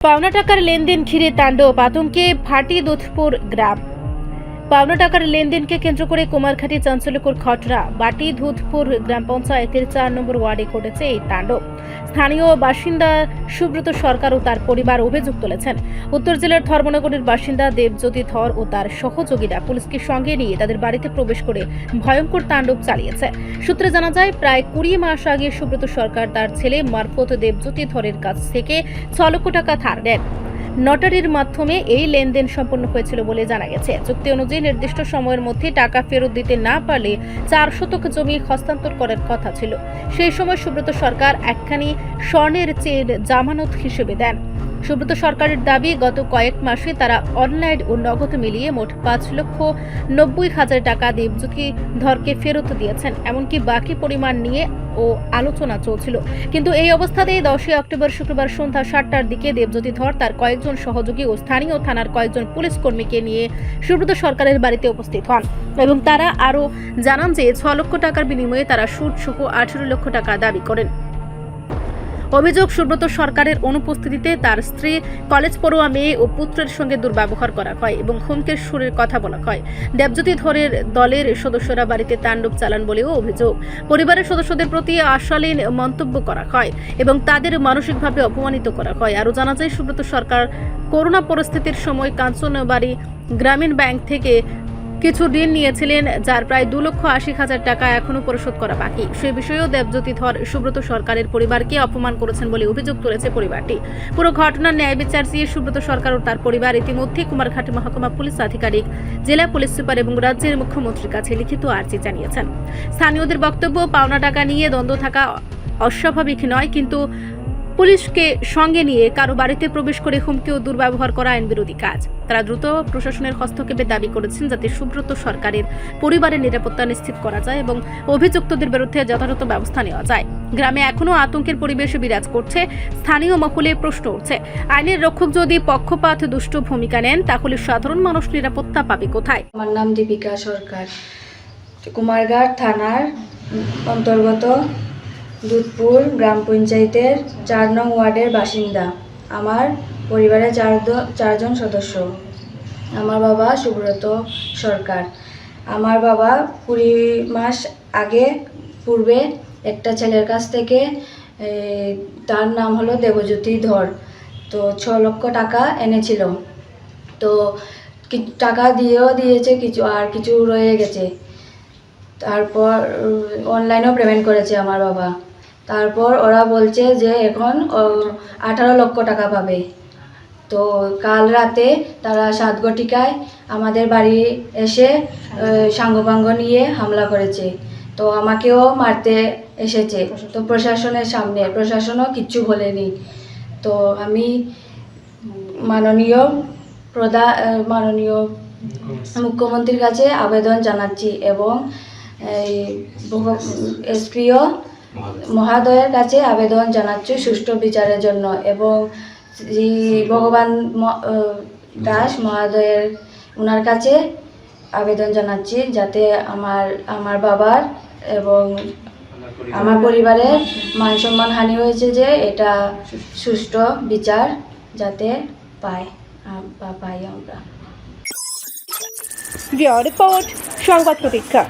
পাওনা টাকার লেনদেন ঘিরে তাণ্ডব আতঙ্কে ভাটি দুধপুর গ্রাম পাওনা টাকার লেনদেনকে কেন্দ্র করে কুমারঘাটি চাঞ্চল্যকর ঘটনা। বাটি দুধপুর গ্রাম পঞ্চায়েতের চার নম্বর ওয়ার্ডে ঘটেছে এই তাণ্ডব। স্থানীয় বাসিন্দা সুব্রত সরকার ও তার পরিবার অভিযোগ তুলেছেন। উত্তর জেলার ধর্মনগরের বাসিন্দা দেবজ্যোতি ধর ও তার সহযোগীরা পুলিশকে সঙ্গে নিয়ে তাদের বাড়িতে প্রবেশ করে ভয়ঙ্কর তাণ্ডব চালিয়েছে। সূত্রে জানা যায়, প্রায় কুড়ি মাস আগে সুব্রত সরকার তার ছেলে মারফত দেবজ্যোতি ধরের কাছ থেকে ছ লক্ষ টাকা ধার নেন। নটারির মাধ্যমে এই লেনদেন সম্পন্ন হয়েছিল বলে জানা গেছে। চুক্তি অনুযায়ী নির্দিষ্ট সময়ের মধ্যে টাকা ফেরত দিতে না পারলে চার শতক জমি হস্তান্তর করার কথা ছিল। সেই সময় সুব্রত সরকার একখানি স্বর্ণের চেন জামানত হিসেবে দেন। সুব্রত সরকারের দাবি, গত কয়েক মাসে তারা অনলাইন ও নগদ মিলিয়ে মোট পাঁচ লক্ষ নব্বই হাজার টাকা দেবজ্যোতি ধরকে ফেরত দিয়েছেন। এমনকি বাকি পরিমাণ নিয়ে ও আলোচনা চলছিল। কিন্তু এই অবস্থাতেই দশই অক্টোবর শুক্রবার সন্ধ্যা সাতটার দিকে দেবজ্যোতি ধর তার কয়েকজন সহযোগী ও স্থানীয় থানার কয়েকজন পুলিশ কর্মীকে নিয়ে সুব্রত সরকারের বাড়িতে উপস্থিত হন এবং তারা আরও জানান যে ছ লক্ষ টাকার বিনিময়ে তারা সুদ সহ আঠেরো লক্ষ টাকা দাবি করেন। অভিযোগ, সুব্রত সরকারের অনুপস্থিতিতে তার স্ত্রী কলেজ পড়ুয়া মেয়ে ও পুত্রের সঙ্গে দুর্ব্যবহার করা হয় এবং হুমকের সুরের কথা বলা হয়। দেবজ্যোতি ধরের দলের সদস্যরা বাড়িতে তাণ্ডব চালান বলেও অভিযোগ। পরিবারের সদস্যদের প্রতি আশালীন মন্তব্য করা হয় এবং তাদের মানসিকভাবে অপমানিত করা হয়। আরও জানা যায়, সুব্রত সরকার করোনা পরিস্থিতির সময় কাঞ্চনবাড়ি গ্রামীণ ব্যাংক থেকে কিছু ঋণ নিয়েছিলেন, যার প্রায় দু লক্ষ আশি হাজার টাকা এখনও পরিশোধ করা বাকি। সে বিষয়েও দেবজ্যোতি ধর সুব্রত সরকারের পরিবারকে অপমান করেছেন বলে অভিযোগ তুলেছে পরিবারটি। পুরো ঘটনার ন্যায় বিচার চেয়ে সুব্রত সরকার ও তার পরিবার ইতিমধ্যে কুমারঘাটি মহকুমা পুলিশ আধিকারিক, জেলা পুলিশ সুপার এবং রাজ্যের মুখ্যমন্ত্রীর কাছে লিখিত আর্জি জানিয়েছেন। স্থানীয়দের বক্তব্য, পাওনা টাকা নিয়ে দ্বন্দ্ব থাকা অস্বাভাবিক নয়, কিন্তু পুলিশকে সঙ্গে নিয়ে কারও বাড়িতে প্রবেশ করে হুমকি ও দুর্ব্যবহার করা আইন বিরোধী কাজ। তারা দ্রুত প্রশাসনের হস্তক্ষেপের দাবি করেছেন যাতে সুব্রত সরকারের পরিবারের নিরাপত্তা নিশ্চিত করা যায় এবং অভিযুক্তদের বিরুদ্ধে যথাযথ ব্যবস্থা নেওয়া যায়। গ্রামে এখনও আতঙ্কের পরিবেশ বিরাজ করছে। স্থানীয় মহলে প্রশ্ন উঠছে, আইনের রক্ষক যদি পক্ষপাত দুষ্ট ভূমিকা নেন, তাহলে সাধারণ মানুষ নিরাপত্তা পাবে কোথায়? আমার নাম দীপিকা সরকার। কুমারঘাট থানার অন্তর্গত দুধপুর গ্রাম পঞ্চায়েতের চার নং ওয়ার্ডের বাসিন্দা। আমার পরিবারে চার চারজন সদস্য। আমার বাবা সুব্রত সরকার। আমার বাবা কুড়ি মাস আগে পূর্বে একটা ছেলের কাছ থেকে তার নাম হলো দেবজ্যোতি ধর। তো ছ লক্ষ টাকা এনেছিল। তো টাকা দিয়েও দিয়েছে, কিছু, আর কিছু রয়ে গেছে। তারপর অনলাইনেও পেমেন্ট করেছে আমার বাবা। তারপর ওরা বলছে যে এখন আঠারো লক্ষ টাকা পাবে। তো কাল রাতে তারা সাত গটিকায় আমাদের বাড়ি এসে আহ, সাঙ্গপাঙ্গ নিয়ে হামলা করেছে। তো আমাকেও মারতে এসেছে। তো প্রশাসনের সামনে প্রশাসনও কিচ্ছু বলেনি। তো আমি মাননীয় প্রধা মাননীয় মুখ্যমন্ত্রীর কাছে আবেদন জানাচ্ছি এবং এই এসপিও মহাদয়ের কাছে আবেদন জানাচ্ছি সুষ্ঠু বিচারের জন্য এবং শ্রী ভগবান ম- দাস মহাদয়ের ওনার কাছে আবেদন জানাচ্ছি যাতে আমার আমার বাবার এবং আমার পরিবারের মান সম্মান হানি হয়েছে যে এটা সুষ্ঠু বিচার যাতে পায় বা পাই আমরা। রিপোর্ট সংবাদ প্রতীক্ষা।